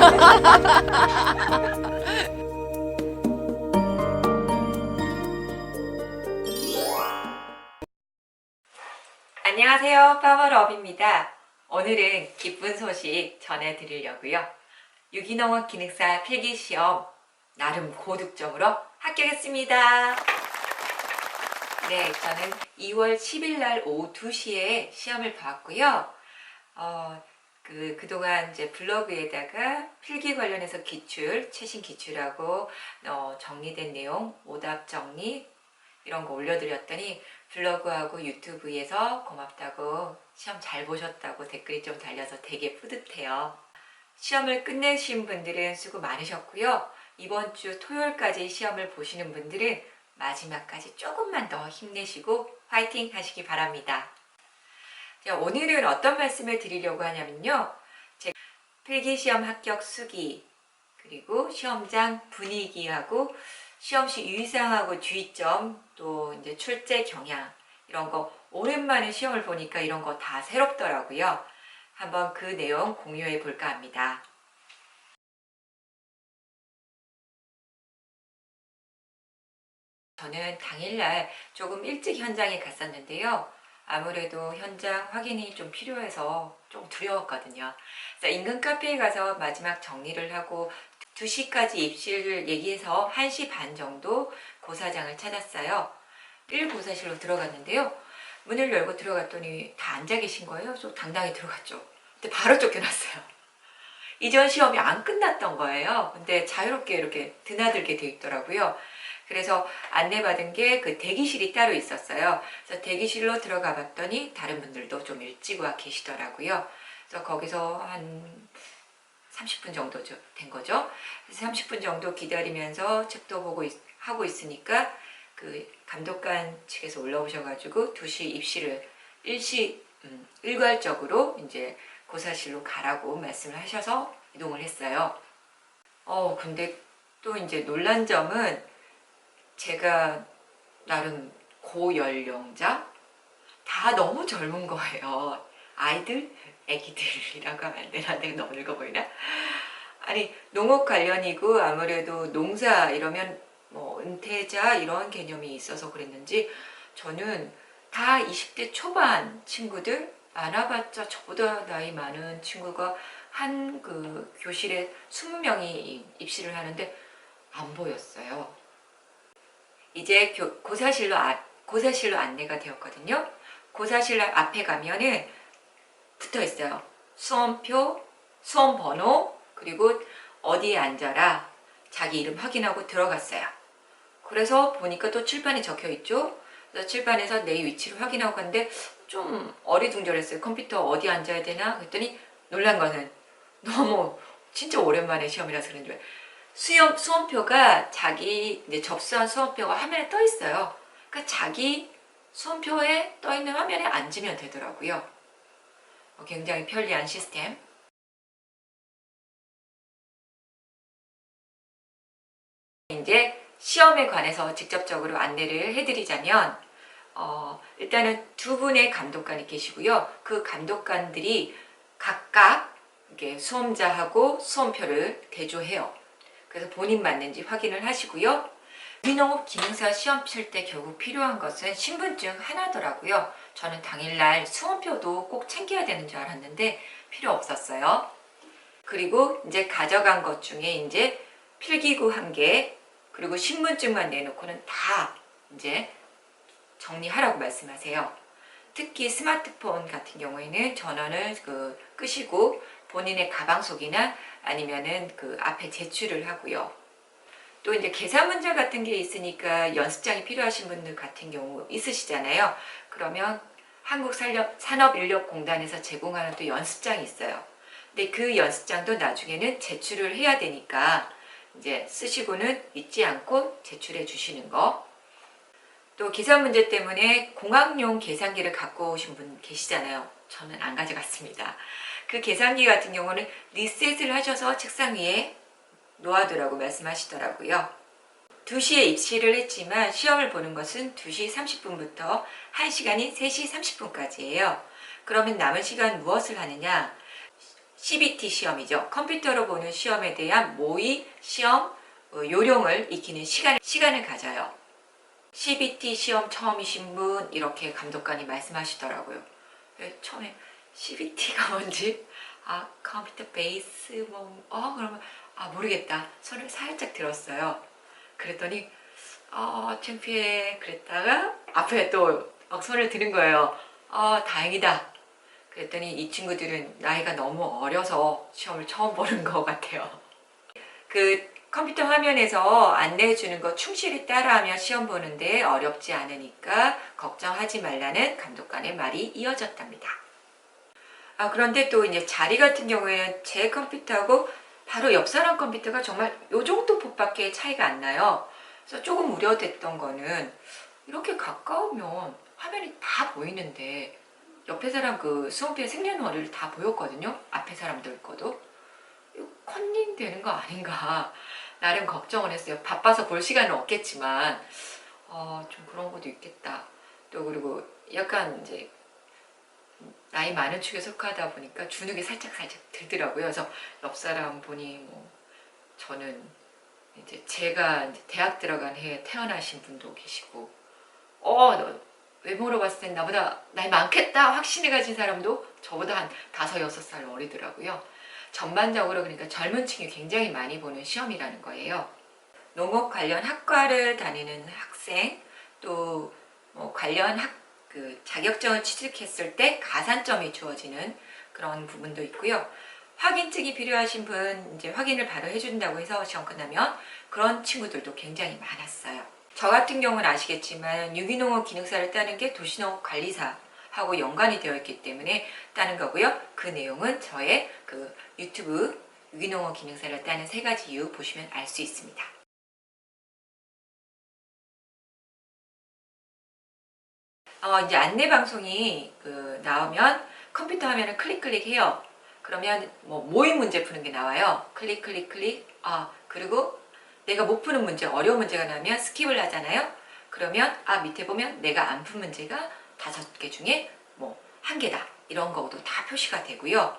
안녕하세요. 파워럽입니다. 오늘은 기쁜 소식 전해드리려고요. 유기농업 기능사 필기시험 나름 고득점으로 합격했습니다. 네, 저는 2월 10일 날 오후 2시에 시험을 봤고요. 어, 그, 그동안 이제 블로그에다가 필기 관련해서 기출, 최신 기출하고 어, 정리된 내용, 오답 정리 이런 거 올려드렸더니 블로그하고 유튜브에서 고맙다고 시험 잘 보셨다고 댓글이 좀 달려서 되게 뿌듯해요. 시험을 끝내신 분들은 수고 많으셨고요. 이번 주 토요일까지 시험을 보시는 분들은 마지막까지 조금만 더 힘내시고 화이팅 하시기 바랍니다. 자, 오늘은 어떤 말씀을 드리려고 하냐면요. 제 필기시험 합격 수기, 그리고 시험장 분위기하고 시험시 유의사항하고 주의점, 또 이제 출제 경향, 이런 거 오랜만에 시험을 보니까 이런 거 다 새롭더라고요. 한번 그 내용 공유해 볼까 합니다. 저는 당일날 조금 일찍 현장에 갔었는데요. 아무래도 현장 확인이 좀 필요해서 좀 두려웠거든요. 그래서 인근 카페에 가서 마지막 정리를 하고 2시까지 입실을 얘기해서 1시 반 정도 고사장을 찾았어요. 1고사실로 들어갔는데요. 문을 열고 들어갔더니 다 앉아 계신 거예요. 그래서 당당히 들어갔죠. 근데 바로 쫓겨났어요. 이전 시험이 안 끝났던 거예요. 근데 자유롭게 이렇게 드나들게 돼 있더라고요. 그래서 안내받은 게 그 대기실이 따로 있었어요. 그래서 대기실로 들어가 봤더니 다른 분들도 좀 일찍 와 계시더라고요. 그래서 거기서 한 30분 정도 된 거죠. 그래서 30분 정도 기다리면서 책도 보고 있- 하고 있으니까 그 감독관 측에서 올라오셔가지고 2시 입시를 일시 음, 일괄적으로 이제 고사실로 가라고 말씀을 하셔서 이동을 했어요. 어 근데 또 이제 놀란 점은 제가 나름 고연령자 다 너무 젊은 거예요. 아이들, 애기들이라고 하면 안 되나? 내가 너무 늙어 보이나? 아니 농업 관련이고 아무래도 농사 이러면 뭐 은퇴자 이런 개념이 있어서 그랬는지 저는 다 20대 초반 친구들 많아봤자 저보다 나이 많은 친구가 한 그 교실에 20명이 입시를 하는데 안 보였어요. 이제 교- 고사실로 앞, 고사실로 안내가 되었거든요. 고사실 앞에 가면은 붙어 있어요. 수험표, 수험 번호, 그리고 어디에 앉아라. 자기 이름 확인하고 들어갔어요. 그래서 보니까 또 칠판에 적혀 있죠. 그래서 칠판에서 내 위치를 확인하고 갔는데 좀 어리둥절했어요. 컴퓨터 어디 앉아야 되나? 그랬더니 놀란 거는 너무 진짜 오랜만에 시험이라서 그런지 몰라요. 수험, 수험표가 자기 이제 접수한 수험표가 화면에 떠 있어요. 그러니까 자기 수험표에 떠 있는 화면에 앉으면 되더라고요. 어, 굉장히 편리한 시스템. 이제 시험에 관해서 직접적으로 안내를 해드리자면 어, 일단은 두 분의 감독관이 계시고요. 그 감독관들이 각각 수험자하고 수험표를 대조해요. 그래서 본인 맞는지 확인을 하시고요. 유기농업 기능사 시험 칠 때 결국 필요한 것은 신분증 하나더라고요. 저는 당일날 수험표도 꼭 챙겨야 되는 줄 알았는데 필요 없었어요. 그리고 이제 가져간 것 중에 이제 필기구 한 개, 그리고 신분증만 내놓고는 다 이제 정리하라고 말씀하세요. 특히 스마트폰 같은 경우에는 전원을 그 끄시고 본인의 가방 속이나 아니면은 그 앞에 제출을 하고요. 또 이제 계산 문제 같은 게 있으니까 연습장이 필요하신 분들 같은 경우 있으시잖아요. 그러면 한국산업인력공단에서 제공하는 또 연습장이 있어요. 근데 그 연습장도 나중에는 제출을 해야 되니까 이제 쓰시고는 잊지 않고 제출해 주시는 거. 또 계산 문제 때문에 공학용 계산기를 갖고 오신 분 계시잖아요. 저는 안 가져갔습니다. 그 계산기 같은 경우는 리셋을 하셔서 책상 위에 놓아두라고 말씀하시더라고요. 2시에 입시를 했지만 시험을 보는 것은 2시 30분부터 1시간이 3시 30분까지예요. 그러면 남은 시간 무엇을 하느냐? CBT 시험이죠. 컴퓨터로 보는 시험에 대한 모의 시험 어, 요령을 익히는 시간, 시간을 가져요. CBT 시험 처음이신 분 이렇게 감독관이 말씀하시더라고요. 네, 처음에 CBT가 뭔지 아 컴퓨터 베이스 뭐 어, 그러면 아 모르겠다 손을 살짝 들었어요. 그랬더니 어 창피해 그랬다가 앞에 또막 손을 드는 거예요. 어 다행이다. 그랬더니 이 친구들은 나이가 너무 어려서 시험을 처음 보는 것 같아요. 그 컴퓨터 화면에서 안내해 주는 거 충실히 따라하면 시험 보는데 어렵지 않으니까 걱정하지 말라는 감독관의 말이 이어졌답니다. 아, 그런데 또 이제 자리 같은 경우에는 제 컴퓨터하고 바로 옆 사람 컴퓨터가 정말 요 정도 폭밖에 차이가 안 나요. 그래서 조금 우려됐던 거는 이렇게 가까우면 화면이 다 보이는데 옆에 사람 그 수험표의 생년월일 다 보였거든요. 앞에 사람들 거도. 컨닝 되는 거 아닌가. 나름 걱정을 했어요. 바빠서 볼 시간은 없겠지만, 어, 좀 그런 것도 있겠다. 또 그리고 약간 이제 나이 많은 축에 속하다 보니까 주눅이 살짝 살짝 들더라고요. 그래서 옆 사람 보니 뭐 저는 이제 제가 이제 대학 들어간 해에 태어나신 분도 계시고, 어, 너 외모로 봤을 땐 나보다 나이 많겠다 확신이 가진 사람도 저보다 한 다섯 여섯 살 어리더라고요. 전반적으로 그러니까 젊은 층이 굉장히 많이 보는 시험이라는 거예요. 농업 관련 학과를 다니는 학생 또 뭐 관련 학, 그 자격증을 취득했을 때 가산점이 주어지는 그런 부분도 있고요. 확인증이 필요하신 분 이제 확인을 바로 해준다고 해서 시험 끝나면 그런 친구들도 굉장히 많았어요. 저 같은 경우는 아시겠지만 유기농업 기능사를 따는 게 도시농업 관리사 하고 연관이 되어 있기 때문에 따는 거고요. 그 내용은 저의 그 유튜브 유기농업 기능사를 따는 세 가지 이유 보시면 알 수 있습니다. 어, 이제 안내 방송이 그 나오면 컴퓨터 화면을 클릭 클릭해요. 그러면 뭐 모의 문제 푸는 게 나와요. 클릭 클릭 클릭. 아 그리고 내가 못 푸는 문제, 어려운 문제가 나면 스킵을 하잖아요. 그러면 아 밑에 보면 내가 안 푼 문제가 다섯 개 중에 뭐 한 개다 이런 것도 다 표시가 되고요.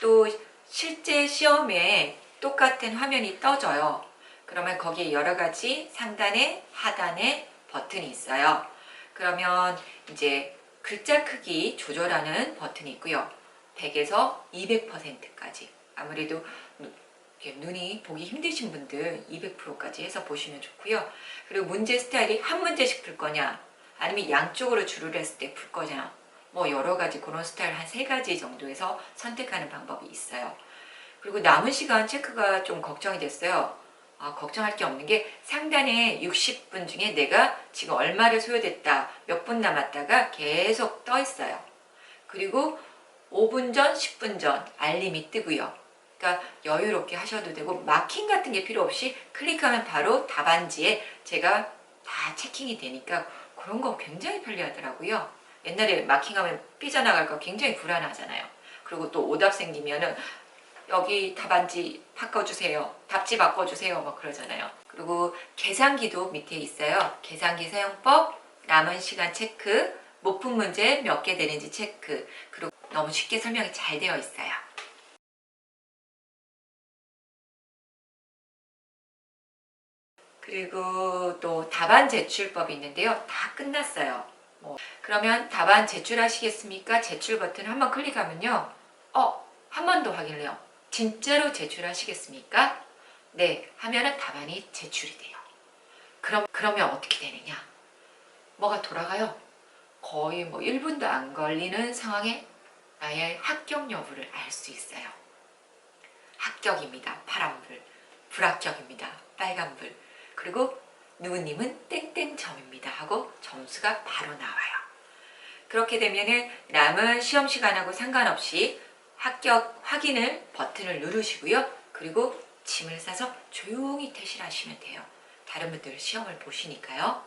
또 실제 시험에 똑같은 화면이 떠져요. 그러면 거기에 여러 가지 상단에 하단에 버튼이 있어요. 그러면 이제 글자 크기 조절하는 버튼이 있고요. 100에서 200%까지 아무래도 눈이 보기 힘드신 분들 200%까지 해서 보시면 좋고요. 그리고 문제 스타일이 한 문제씩 풀 거냐 아니면 양쪽으로 줄을 했을 때 풀 거냐 뭐 여러 가지 그런 스타일 한 세 가지 정도에서 선택하는 방법이 있어요. 그리고 남은 시간 체크가 좀 걱정이 됐어요. 아, 걱정할 게 없는 게 상단에 60분 중에 내가 지금 얼마를 소요됐다, 몇 분 남았다가 계속 떠 있어요. 그리고 5분 전, 10분 전 알림이 뜨고요. 그러니까 여유롭게 하셔도 되고 마킹 같은 게 필요 없이 클릭하면 바로 답안지에 제가 다 체킹이 되니까 그런 거 굉장히 편리하더라고요. 옛날에 마킹하면 삐져나갈까 굉장히 불안하잖아요. 그리고 또 오답 생기면은 여기 답안지 바꿔주세요. 답지 바꿔주세요. 막 그러잖아요. 그리고 계산기도 밑에 있어요. 계산기 사용법, 남은 시간 체크, 못 푼 문제 몇 개 되는지 체크. 그리고 너무 쉽게 설명이 잘 되어 있어요. 그리고 또 답안 제출법이 있는데요. 다 끝났어요. 뭐 그러면 답안 제출하시겠습니까? 제출 버튼 한번 클릭하면요. 어, 한 번 더 확인해요. 진짜로 제출하시겠습니까? 네, 하면은 답안이 제출이 돼요. 그럼 그러면 어떻게 되느냐? 뭐가 돌아가요? 거의 뭐 1분도 안 걸리는 상황에 나의 합격 여부를 알 수 있어요. 합격입니다. 파란불. 불합격입니다. 빨간불. 그리고 누구님은 땡땡점입니다 하고 점수가 바로 나와요. 그렇게 되면은 남은 시험 시간하고 상관없이 합격 확인을 버튼을 누르시고요. 그리고 짐을 싸서 조용히 퇴실 하시면 돼요. 다른 분들 시험을 보시니까요.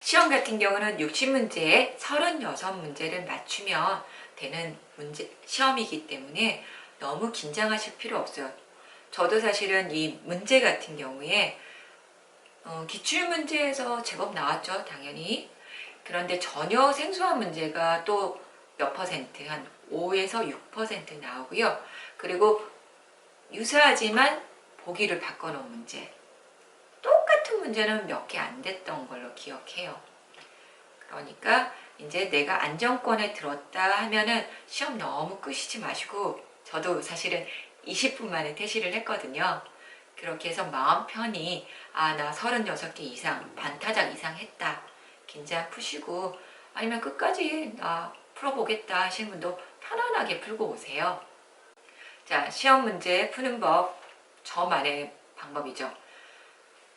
시험 같은 경우는 60문제에 36문제를 맞추면 되는 문제, 시험이기 때문에 너무 긴장하실 필요 없어요. 저도 사실은 이 문제 같은 경우에 어, 기출 문제에서 제법 나왔죠, 당연히. 그런데 전혀 생소한 문제가 또 몇 퍼센트, 한 5에서 6% 나오고요. 그리고 유사하지만 보기를 바꿔놓은 문제. 똑같은 문제는 몇 개 안 됐던 걸로 기억해요. 그러니까 이제 내가 안정권에 들었다 하면은 시험 너무 끄시지 마시고 저도 사실은 20분 만에 퇴실을 했거든요. 그렇게 해서 마음 편히 아 나 36개 이상 반타작 이상 했다 긴장 푸시고 아니면 끝까지 나 풀어보겠다 하시는 분도 편안하게 풀고 오세요. 자 시험 문제 푸는 법 저만의 방법이죠.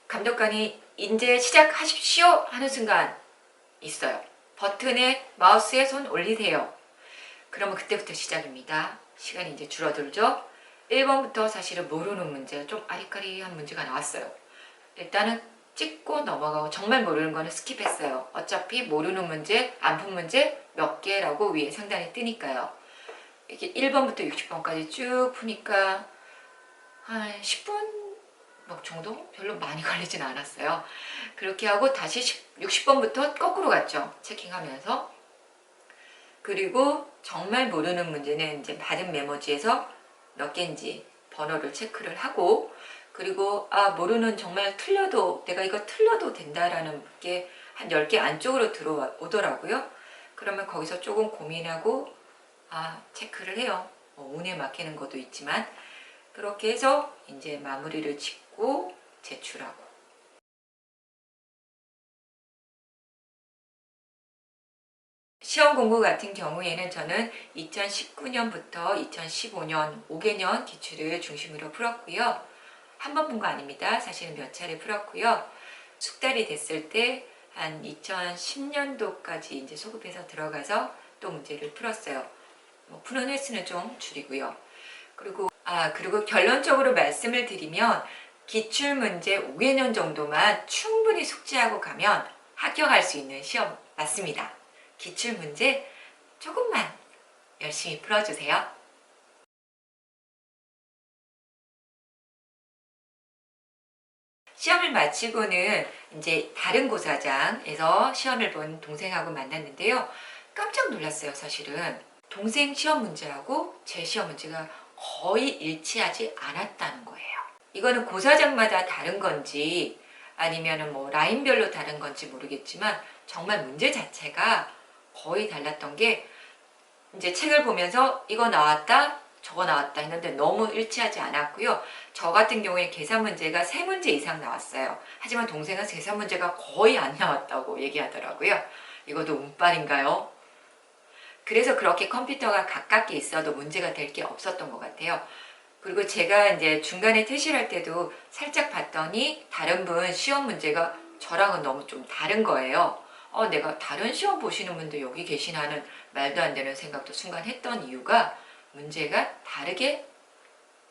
감독관이 이제 시작하십시오 하는 순간 있어요. 버튼에 마우스에 손 올리세요. 그러면 그때부터 시작입니다. 시간이 이제 줄어들죠. 1번부터 사실은 모르는 문제, 좀 아리까리한 문제가 나왔어요. 일단은 찍고 넘어가고 정말 모르는 거는 스킵했어요. 어차피 모르는 문제, 안 푼 문제 몇 개라고 위에 상단에 뜨니까요. 이렇게 1번부터 60번까지 쭉 푸니까 한 10분 뭐 정도? 별로 많이 걸리진 않았어요. 그렇게 하고 다시 60번부터 거꾸로 갔죠. 체킹하면서. 그리고 정말 모르는 문제는 이제 받은 메모지에서 몇 개인지 번호를 체크를 하고 그리고 아 모르는 정말 틀려도 내가 이거 틀려도 된다라는 게 한 10개 안쪽으로 들어오더라고요. 그러면 거기서 조금 고민하고 아 체크를 해요. 뭐 운에 맡기는 것도 있지만 그렇게 해서 이제 마무리를 짓고 제출하고 시험 공부 같은 경우에는 저는 2019년부터 2015년 5개년 기출을 중심으로 풀었고요. 한번푼거 아닙니다. 사실은 몇 차례 풀었고요. 숙달이 됐을 때 한 2010년도까지 이제 소급해서 들어가서 또 문제를 풀었어요. 뭐 푸는 횟수는 좀 줄이고요. 그리고 아 그리고 결론적으로 말씀을 드리면 기출 문제 5개년 정도만 충분히 숙지하고 가면 합격할 수 있는 시험 맞습니다. 기출 문제 조금만 열심히 풀어주세요. 시험을 마치고는 이제 다른 고사장에서 시험을 본 동생하고 만났는데요. 깜짝 놀랐어요, 사실은. 동생 시험 문제하고 제 시험 문제가 거의 일치하지 않았다는 거예요. 이거는 고사장마다 다른 건지 아니면은 뭐 라인별로 다른 건지 모르겠지만 정말 문제 자체가 거의 달랐던 게 이제 책을 보면서 이거 나왔다 저거 나왔다 했는데 너무 일치하지 않았고요. 저 같은 경우에 계산 문제가 세 문제 이상 나왔어요. 하지만 동생은 계산 문제가 거의 안 나왔다고 얘기하더라고요. 이것도 운빨인가요? 그래서 그렇게 컴퓨터가 가깝게 있어도 문제가 될 게 없었던 것 같아요. 그리고 제가 이제 중간에 퇴실할 때도 살짝 봤더니 다른 분 시험 문제가 저랑은 너무 좀 다른 거예요. 어, 내가 다른 시험 보시는 분도 여기 계시나 하는 말도 안 되는 생각도 순간 했던 이유가 문제가 다르게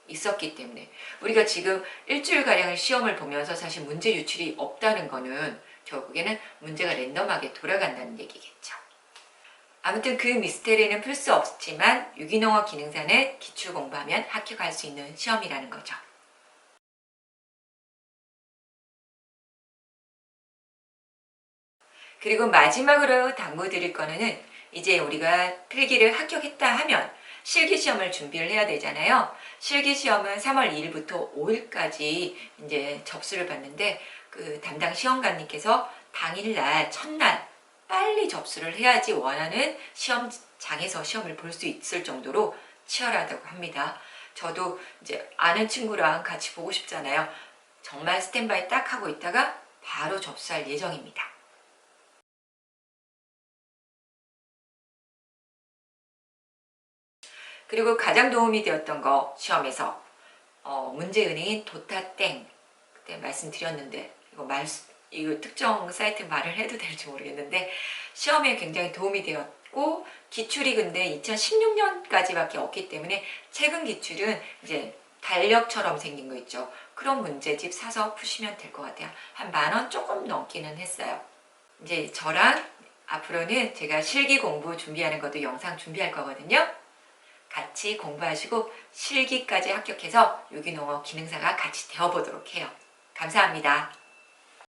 있었기 때문에 우리가 지금 일주일가량의 시험을 보면서 사실 문제 유출이 없다는 거는 결국에는 문제가 랜덤하게 돌아간다는 얘기겠죠. 아무튼 그 미스테리는 풀 수 없지만 유기농어 기능사는 기출 공부하면 합격할 수 있는 시험이라는 거죠. 그리고 마지막으로 당부드릴 거는 이제 우리가 필기를 합격했다 하면 실기 시험을 준비를 해야 되잖아요. 실기 시험은 3월 2일부터 5일까지 이제 접수를 받는데 그 담당 시험관님께서 당일날 첫날 빨리 접수를 해야지 원하는 시험장에서 시험을 볼 수 있을 정도로 치열하다고 합니다. 저도 이제 아는 친구랑 같이 보고 싶잖아요. 정말 스탠바이 딱 하고 있다가 바로 접수할 예정입니다. 그리고 가장 도움이 되었던 거 시험에서 어, 문제은행인 도타땡 그때 말씀드렸는데 이거 말 이거 특정 사이트 말을 해도 될지 모르겠는데 시험에 굉장히 도움이 되었고 기출이 근데 2016년까지밖에 없기 때문에 최근 기출은 이제 달력처럼 생긴 거 있죠. 그런 문제집 사서 푸시면 될 것 같아요. 한 만 원 조금 넘기는 했어요. 이제 저랑 앞으로는 제가 실기 공부 준비하는 것도 영상 준비할 거거든요. 같이 공부하시고 실기까지 합격해서 유기농어 기능사가 같이 되어보도록 해요. 감사합니다.